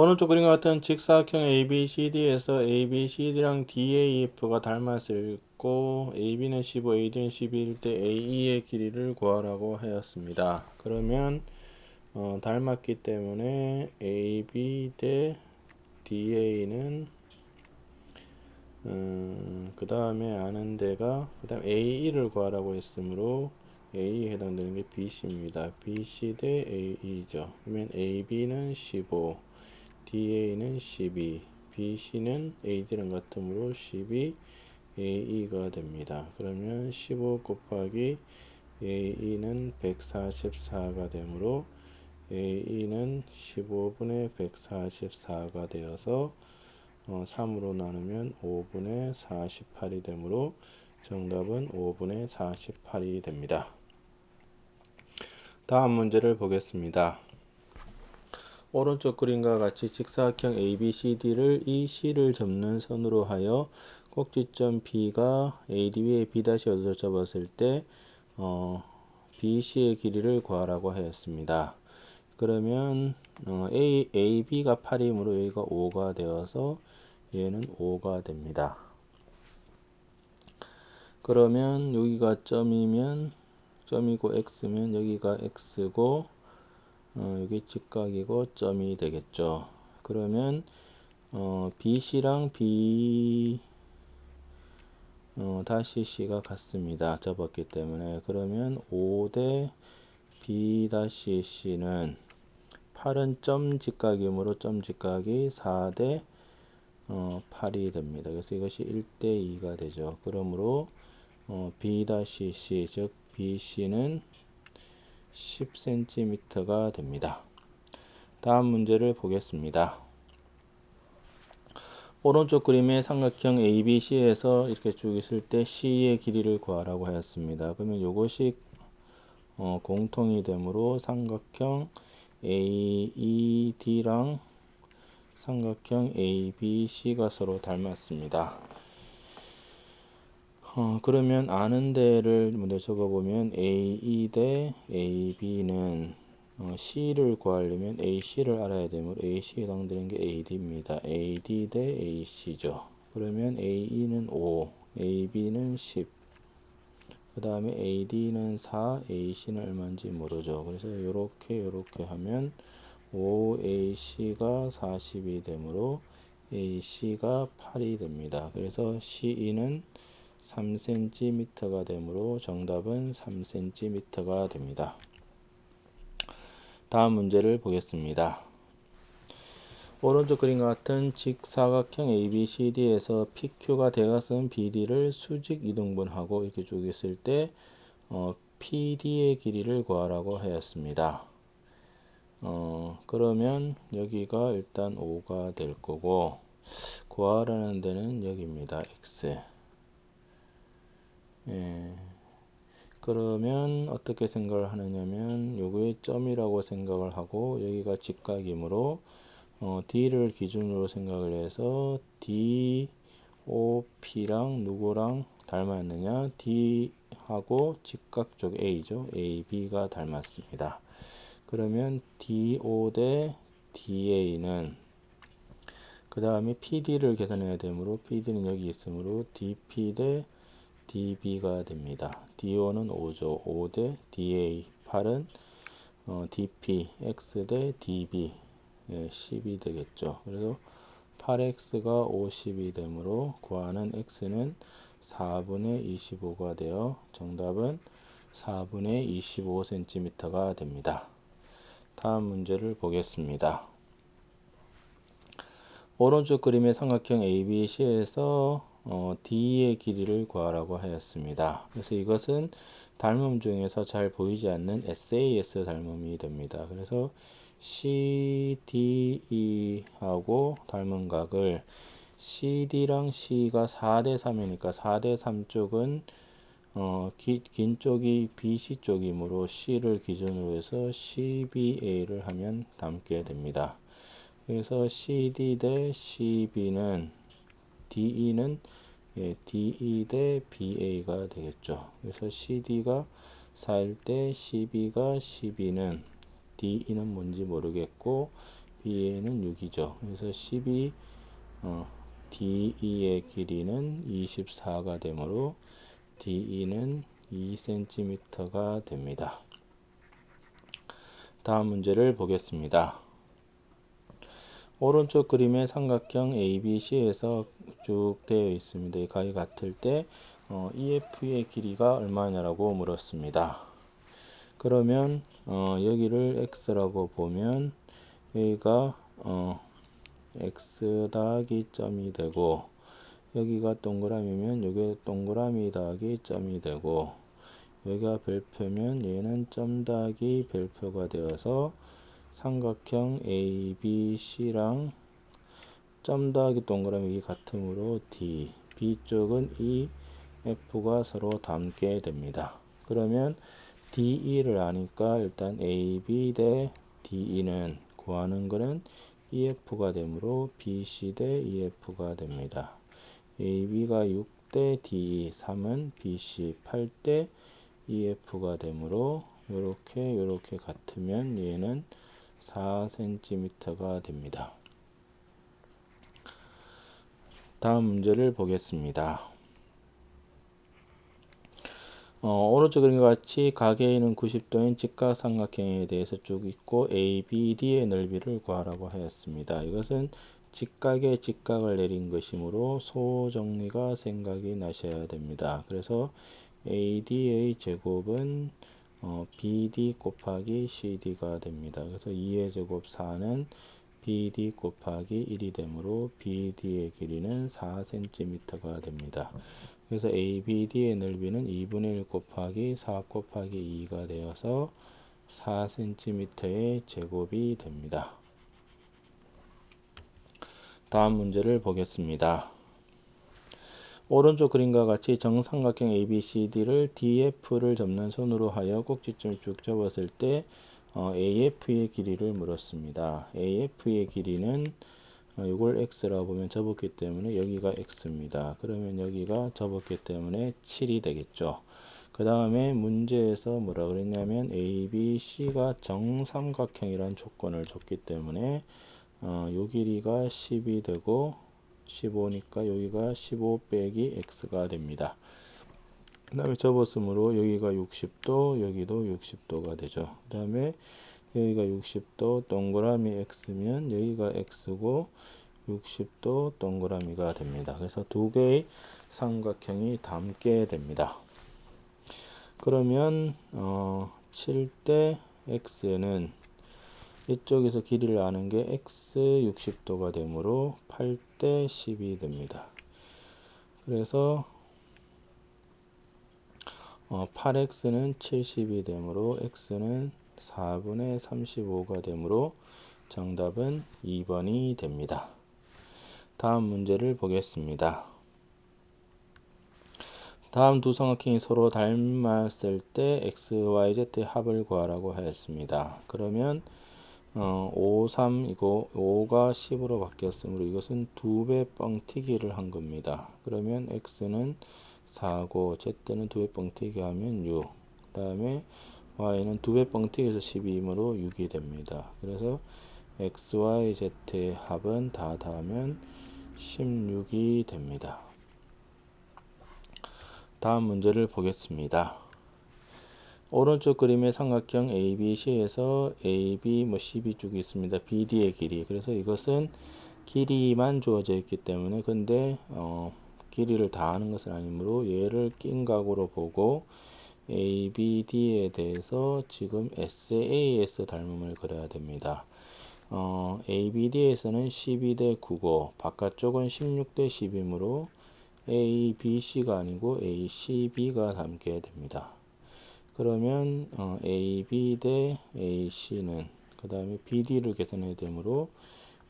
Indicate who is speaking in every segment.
Speaker 1: 오른쪽 그림과 같은 직사각형 ABCD에서 ABCD랑 DAF가 닮았을 고 AB는 15, AD는 12일 때 AE의 길이를 구하라고 하였습니다. 그러면 어, 닮았기 때문에 AB 대 DA는 음, 그 다음에 아는 데가 그 다음 AE를 구하라고 했으므로 A에 해당되는 게 BC입니다. BC 대 AE죠. 그러면 AB는 15, DA는 12, BC는 AD랑 같으므로 12, AE가 됩니다. 그러면 15 곱하기 AE는 144가 되므로 AE는 15분의 144가 되어서 어, 3으로 나누면 5분의 48이 되므로 정답은 5분의 48이 됩니다. 다음 문제를 보겠습니다. 오른쪽 그림과 같이 직사각형 ABCD를 EC를 접는 선으로 하여 꼭지점 B가 AD 위에 B-를 접었을 때 어, BC의 길이를 구하라고 하였습니다. 그러면 어, A, AB가 8이므로 여기가 5가 되어서 얘는 5가 됩니다. 그러면 여기가 점이면 점이고 x면 여기가 x고 어, 여기 직각이고 점이 되겠죠. 그러면 어, BC랑 B 어, 다시 C가 같습니다. 접었기 때문에 그러면 5대 B 다시 C는 8은 점 직각이므로 점 직각이 4대 어, 8이 됩니다. 그래서 이것이 1대 2가 되죠. 그러므로 어, B 다시 C 즉 BC는 10cm가 됩니다. 다음 문제를 보겠습니다. 오른쪽 그림의 삼각형 ABC에서 이렇게 쭉 있을 때 C의 길이를 구하라고 하였습니다. 그러면 이것이 어, 공통이 되므로 삼각형 AED랑 삼각형 ABC가 서로 닮았습니다. 어, 그러면 아는 데를 먼저 적어보면 AE 대 AB는 어, C를 구하려면 AC를 알아야 되므로 AC에 해당되는 게 AD입니다. AD 대 AC죠. 그러면 AE는 5, AB는 10, 그 다음에 AD는 4, AC는 얼마인지 모르죠. 그래서 이렇게 이렇게 하면 5AC가 40이 되므로 AC가 8이 됩니다. 그래서 CE는 3cm가 되므로 정답은 3cm가 됩니다. 다음 문제를 보겠습니다. 오른쪽 그림과 같은 직사각형 ABCD에서 PQ가 대각선 BD를 수직 이등분하고 이렇게 쭉 있을 때 어, PD의 길이를 구하라고 하였습니다. 어, 그러면 여기가 일단 5가 될 거고 구하라는 데는 여기입니다. X 예. 그러면 어떻게 생각을 하느냐면 요거의 점이라고 생각을 하고 여기가 직각이므로 어, D를 기준으로 생각을 해서 D, O, P랑 누구랑 닮았느냐? D하고 직각 쪽 A죠. A, B가 닮았습니다. 그러면 DO 대 DA는 그 다음에 PD를 계산해야 되므로 PD는 여기 있으므로 DP 대 db가 됩니다. do는 5죠. 5 대 da 8은 어, dp x 대 db 예, 10이 되겠죠. 그래서 8x가 50이 되므로 구하는 x는 4분의 25가 되어 정답은 4분의 25cm가 됩니다. 다음 문제를 보겠습니다. 오른쪽 그림의 삼각형 ABC에서 어, D의 길이를 구하라고 하였습니다. 그래서 이것은 닮음 중에서 잘 보이지 않는 SAS 닮음이 됩니다. 그래서 CDE하고 닮은 각을 CD랑 C가 4대 3이니까 4대 3 쪽은 어, 기, 긴 쪽이 BC 쪽이므로 C를 기준으로 해서 CBA를 하면 담게 됩니다. 그래서 CD 대 CB는 DE는 예, DE 대 BA가 되겠죠. 그래서 CD가 4일 때 CB가 12는 DE는 뭔지 모르겠고 B에는 6이죠. 그래서 12 어, DE의 길이는 24가 되므로 DE는 2cm가 됩니다. 다음 문제를 보겠습니다. 오른쪽 그림의 삼각형 ABC에서 쭉 되어 있습니다. 이 각이 같을 때 어, EF의 길이가 얼마냐라고 물었습니다. 그러면 어, 여기를 x라고 보면 여기가 어, x 더하기 점이 되고 여기가 동그라미면 여기 동그라미 더하기 점이 되고 여기가 별표면 얘는 점 더하기 별표가 되어서 삼각형 ABC랑 점 더하기 동그라미 같으므로 D B쪽은 E F가 서로 닮게 됩니다. 그러면 DE를 아니까 일단 AB 대 DE는 구하는 것은 EF가 되므로 BC 대 EF가 됩니다. AB가 6 대 DE, 3은 BC, 8 대 EF가 되므로 이렇게 이렇게 같으면 얘는 4cm가 됩니다. 다음 문제를 보겠습니다. 어, 오른쪽 그림과 같이 있는 90도인 직각삼각형에 대해서 쭉 있고 ABD의 넓이를 구하라고 하였습니다. 이것은 직각에 직각을 내린 것이므로 소정리가 생각이 나셔야 됩니다. 그래서 AD의 제곱은 어, BD 곱하기 CD가 됩니다. 그래서 2의 제곱 4는 BD 곱하기 1이 되므로 BD의 길이는 4cm가 됩니다. 그래서 ABD의 넓이는 2분의 1 곱하기 4 곱하기 2가 되어서 4cm의 제곱이 됩니다. 다음 문제를 보겠습니다. 오른쪽 그림과 같이 정삼각형 ABCD를 DF를 접는 손으로 하여 꼭지점을 쭉 접었을 때 어, AF의 길이를 물었습니다. AF의 길이는 어, 이걸 x라고 보면 접었기 때문에 여기가 x입니다. 그러면 여기가 접었기 때문에 7이 되겠죠. 그 다음에 문제에서 뭐라 그랬냐면 ABC가 정삼각형이란 조건을 줬기 때문에 어, 요 길이가 10이 되고 15니까 여기가 15 빼기 x가 됩니다. 그 다음에 접었으므로 여기가 60도 여기도 60도가 되죠. 그 다음에 여기가 60도 동그라미 x면 여기가 x고 60도 동그라미가 됩니다. 그래서 두 개의 삼각형이 닮게 됩니다. 그러면 어, 7대 x는 이쪽에서 길이를 아는 게 x 60도가 되므로 8대 10이 됩니다. 그래서 어, 8x는 70이 되므로 x는 4분의 35가 되므로 정답은 2번이 됩니다. 다음 문제를 보겠습니다. 다음 두 삼각형이 서로 닮았을 때 x, y, z의 합을 구하라고 하였습니다. 그러면 어, 5, 3 이거 5가 10으로 바뀌었으므로 이것은 두 배 뻥튀기를 한 겁니다. 그러면 x는 4고 z는 두 배 뻥튀기 하면 6. 그 다음에 y는 두 배 뻥튀기해서 12이므로 6이 됩니다. 그래서 x, y, z의 합은 다 더하면 16이 됩니다. 다음 문제를 보겠습니다. 오른쪽 그림의 삼각형 ABC에서 AB 뭐 12쪽이 있습니다. BD의 길이. 그래서 이것은 길이만 주어져 있기 때문에 근데 어, 길이를 다 하는 것은 아니므로 얘를 낀 각으로 보고 ABD에 대해서 지금 SAS 닮음을 그려야 됩니다. 어, ABD에서는 12대 9고 바깥쪽은 16대 10이므로 ABC가 아니고 ACB가 닮게 됩니다. 그러면 어, AB 대 AC는 그 다음에 BD를 계산해야 되므로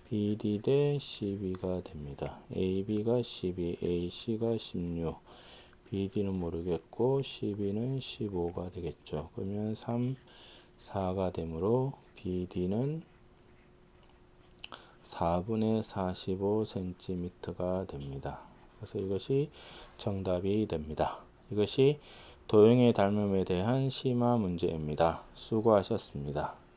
Speaker 1: BD 대 CB가 됩니다. AB가 12, AC가 16, BD는 모르겠고 CB는 15가 되겠죠. 그러면 3, 4가 되므로 BD는 4분의 45cm가 됩니다. 그래서 이것이 정답이 됩니다. 이것이 도형의 닮음에 대한 심화 문제입니다. 수고하셨습니다.